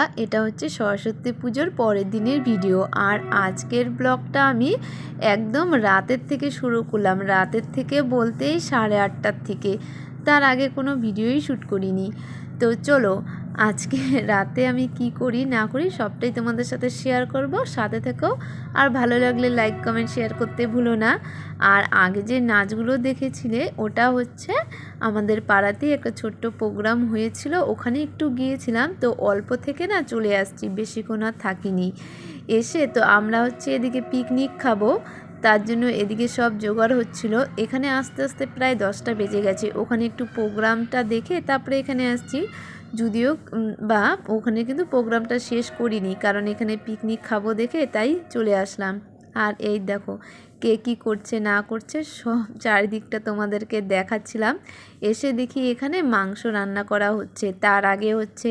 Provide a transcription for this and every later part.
বন্ধুরা, এটা হচ্ছে সরস্বতী পুজোর পরের দিনের ভিডিও। আর আজকের ব্লগটা আমি একদম রাতের থেকে শুরু করলাম। রাতের থেকে বলতেই সাড়ে আটটার থেকে। তার আগে কোনো ভিডিওই শ্যুট করিনি। তো চলো, আজকে রাতে আমি কি করি, না করি সবটাই তোমাদের সাথে শেয়ার করব, সাথে থেকেও আর ভালো লাগলে লাইক কমেন্ট শেয়ার করতে ভুলো না। আর আগে যে নাচগুলো দেখেছিলে, ওটা হচ্ছে আমাদের পাড়াতেই একটা ছোট্ট প্রোগ্রাম হয়েছিল, ওখানে একটু গিয়েছিলাম, তো অল্প থেকে না চলে আসছি, বেশিক্ষণ আর থাকিনি। এসে তো আমরা হচ্ছে এদিকে পিকনিক খাব তার জন্য এদিকে সব জোগাড় হচ্ছিল। এখানে আস্তে আস্তে প্রায় দশটা বেজে গেছে। ওখানে একটু প্রোগ্রামটা দেখে তারপরে এখানে আসছি। যদিও বা ওখানে কিন্তু প্রোগ্রামটা শেষ করিনি, কারণ এখানে পিকনিক খাব দেখে তাই চলে আসলাম। আর এই দেখো, কে কী করছে, না করছে, সব চারিদিকটা তোমাদেরকে দেখাচ্ছিলাম। এসে দেখি এখানে মাংস রান্না করা হচ্ছে। তার আগে হচ্ছে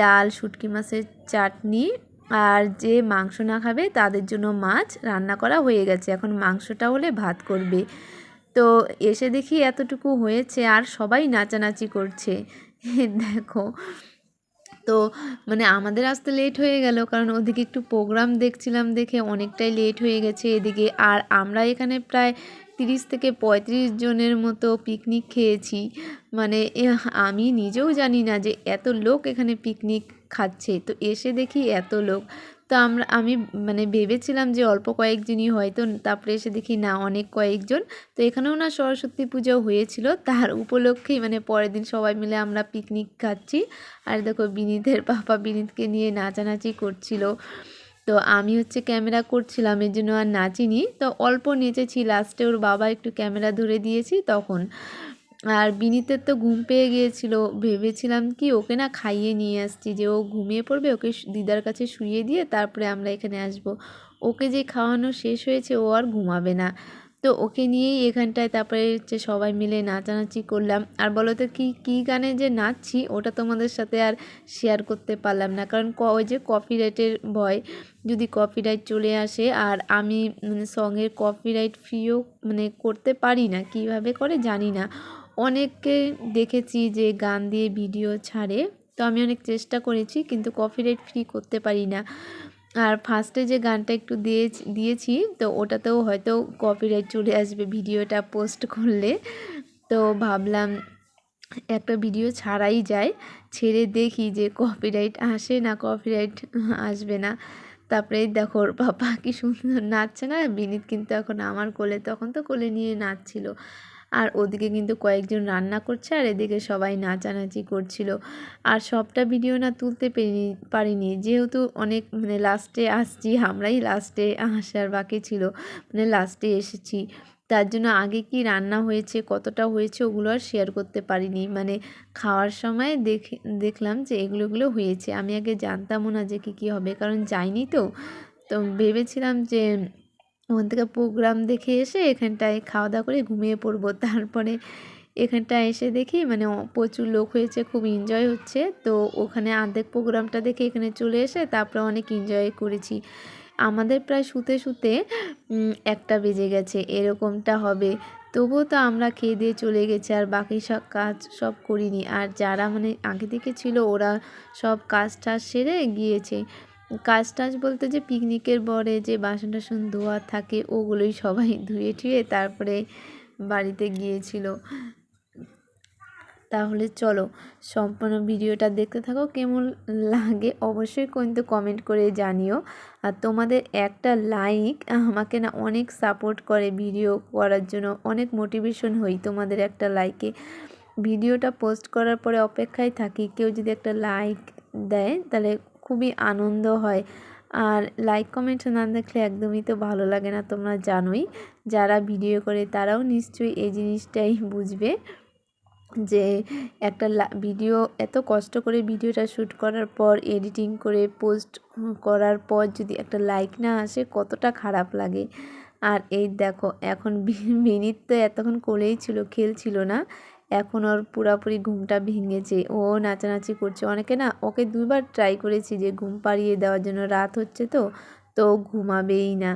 ডাল, শুটকি মাছের চাটনি আর যে মাংস না খাবে, তাদের জন্য মাছ রান্না করা হয়ে গেছে। এখন মাংসটা হলে ভাত করবে। তো এসে দেখি এতটুকু হয়েছে, আর সবাই নাচানাচি করছে। দেখো তো মানে আমাদের আসতে লেট হয়ে গেল, কারণ ওদিকে একটু প্রোগ্রাম দেখছিলাম দেখে অনেকটাই লেট হয়ে গেছে এদিকে। আর আমরা এখানে প্রায় তিরিশ থেকে পঁয়ত্রিশ জনের মতো পিকনিক খেয়েছি। মানে আমি নিজেও জানি না যে এত লোক এখানে পিকনিক খাচ্ছে। তো এসে দেখি এত লোক। তো আমরা, আমি মানে ভেবেছিলাম যে অল্প কয়েকজনই হয়তো তারপরে এসে দেখি না, অনেক কয়েকজন। তো এখানেও না সরস্বতী পুজো হয়েছিল। তার উপলক্ষেই মানে পরের দিন সবাই মিলে আমরা পিকনিক খাচ্ছি। আর দেখো বিনীতের পাপা বিনীতকে নিয়ে নাচানাচি করছিল। তো আমি হচ্ছে ক্যামেরা করছিলাম, এর জন্য আর নাচিনি। তো অল্প নেচেছি লাস্টে ওর বাবা একটু ক্যামেরা ধরে দিয়েছি, তখন। আর বিনীতের তো ঘুম পেয়ে গিয়েছিল। ভেবেছিলাম কি ওকে না খাইয়ে নিয়ে আসছি। যে ও ঘুমিয়ে পড়বে ওকে দিদার কাছে শুয়ে দিয়ে তারপরে আমরা এখানে আসব। ওকে যে খাওয়ানো শেষ হয়েছে ও আর ঘুমাবে না। তো ওকে নিয়েই এখানটায় তারপরে হচ্ছে সবাই মিলে নাচানাচি করলাম। আর বলো তো কী কী গানে যে নাচছি ওটা তোমাদের সাথে আর শেয়ার করতে পারলাম না। কারণ ক ওই যে কপিরাইটের ভয়, যদি কপিরাইট চলে আসে আর আমি মানে সঙের কপিরাইট ফ্রিও মানে করতে পারি না, কীভাবে করে জানি না। অনেককে দেখেছি যে গান দিয়ে ভিডিও ছাড়ে। তো আমি অনেক চেষ্টা করেছি, কিন্তু কপিরাইট ফ্রি করতে পারি না। আর ফার্স্টে যে গানটা একটু দিয়ে দিয়েছি, তো ওটাতেও হয়তো কপিরাইট চলে আসবে ভিডিওটা পোস্ট করলে। তো ভাবলাম একটা ভিডিও ছাড়াই যায় ছেড়ে দেখি যে কপিরাইট আসে না কপিরাইট আসবে না। তারপরে দেখো বাবা কি সুন্দর নাচছে না? বিনীত কিন্তু এখন আমার কোলে, তখন তো কোলে নিয়ে নাচছিল। আর ওদিকে কিন্তু কয়েকজন রান্না করছে আর এদিকে সবাই নাচানাচি করছিল। আর সবটা ভিডিও না তুলতে পেরিনি, পারিনি। যেহেতু অনেক মানে লাস্টে আসছি, আমরাই লাস্টে আসার বাকি ছিল মানে লাস্টে এসেছি। তার জন্য আগে কি রান্না হয়েছে, কতটা হয়েছে ওগুলো আর শেয়ার করতে পারিনি। মানে খাওয়ার সময় দেখে, দেখলাম যে এগুলোগুলো হয়েছে। আমি আগে জানতামও না যে কী কী হবে, কারণ যাইনি তো। তো ভেবেছিলাম যে ওখান থেকে প্রোগ্রাম দেখে এসে এখানটায় খাওয়া দাওয়া করে ঘুমিয়ে পড়ব। তারপরে এখানটায় এসে দেখি মানে প্রচুর লোক হয়েছে, খুব এনজয় হচ্ছে। তো ওখানে আর্ধেক প্রোগ্রামটা দেখে এখানে চলে এসে তারপরে অনেক এনজয় করেছি। আমাদের প্রায় শুতে শুতে একটা বেজে গেছে, এরকমটা হবে। তবুও তো আমরা খেয়ে দিয়ে চলে গেছি, আর বাকি সব কাজ সব করিনি। আর যারা মানে আগে থেকে ছিল ওরা সব কাজ টাজ সেরে গিয়েছে। কাজ টাজ বলতে যে পিকনিকের পরে যে বাসন টাসন ধোয়া থাকে, ওগুলোই সবাই ধুয়ে টুয়ে তারপরে বাড়িতে গিয়েছিল। তাহলে চলো, সম্পূর্ণ ভিডিওটা দেখতে থাকো, কেমন লাগে অবশ্যই কিন্তু কমেন্ট করে জানিও। আর তোমাদের একটা লাইক আমাকে না অনেক সাপোর্ট করে ভিডিও করার জন্য, অনেক মোটিভেশন হই তোমাদের একটা লাইকে ভিডিওটা পোস্ট করার পরে অপেক্ষায় থাকি, কেউ যদি একটা লাইক দেয়, তাহলে খুবই আনন্দ হয়। আর লাইক কমেন্ট না দেখলে একদমই তো ভালো লাগে না, তোমরা জানোই। যারা ভিডিও করে তারাও নিশ্চয়ই এই জিনিসটাই বুঝবে যে একটা ভিডিও এত কষ্ট করে ভিডিওটা শ্যুট করার পর এডিটিং করে পোস্ট করার পর যদি একটা লাইক না আসে, কতটা খারাপ লাগে। আর এই দেখো, এখন বিনীত তো এতক্ষণ কোলেই ছিল, খেলছিল না। এখন ওর পুরাপুরি ঘুমটা ভেঙেছে। ও নাচানাচি করছে। অনেকে না, ওকে দুবার ট্রাই করেছি যে ঘুম পাড়িয়ে দেওয়ার জন্য। রাত হচ্ছে তো তো ঘুমাবেই না।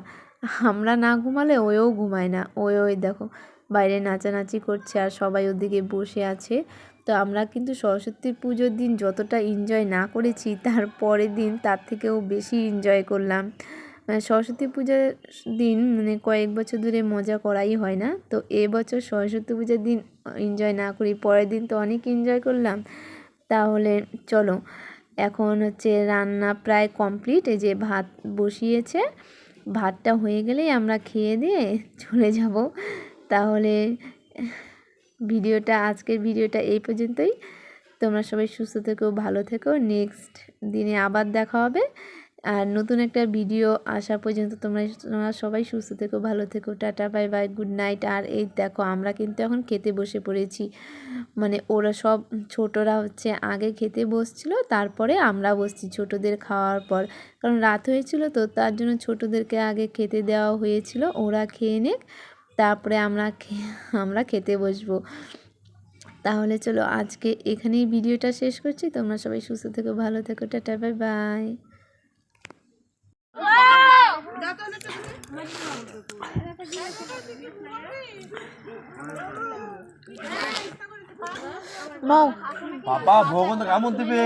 আমরা না ঘুমালে ওয়েও ঘুমায় না। ওই ওই দেখো, বাইরে নাচানাচি করছে আর সবাই ওদিকে বসে আছে। তো আমরা কিন্তু সরস্বতী পুজোর দিন যতটা এনজয় না করেছি, তার পরের দিন তার থেকেও বেশি এনজয় করলাম। সরস্বতী পুজোর দিন মানে কয়েক বছর ধরে মজা করাই হয় না। তো এবছর সরস্বতী পূজার দিন এনজয় না করি, পরের দিন তো অনেক এনজয় করলাম। তাহলে চলো, এখন হচ্ছে রান্না প্রায় কমপ্লিট এই যে ভাত বসিয়েছে। ভাতটা হয়ে গেলেই আমরা খেয়ে দিয়ে চলে যাব। তাহলে ভিডিওটা, আজকের ভিডিওটা এই পর্যন্তই। তোমরা সবাই সুস্থ থেকো, ভালো থেকো। নেক্সট দিনে আবার দেখা হবে। আর নতুন একটা ভিডিও আসা পর্যন্ত তোমরা তোমরা সবাই সুস্থ থেকো, ভালো থেকো, tata, bye bye, good night. আর এই দেখো, আমরা কিন্তু এখন খেতে বসে পড়েছি। মানে ওরা সব ছোটরা হচ্ছে আগে খেতে বসছিল, তারপরে আমরা বসছি ছোটদের খাওয়ার পর। কারণ রাত হয়েছিল তো, তার জন্য ছোটদেরকে আগে খেতে দেওয়া হয়েছিল, ওরা খেয়ে নেক, তারপরে আমরা আমরা খেতে বসবো। তাহলে চলো আজকে এখানেই ভিডিওটা শেষ করছি। তোমরা সবাই সুস্থ থেকো, ভালো থেকো, টাটা, বাই বাই। বাবা ভগবান কেমন দেবে?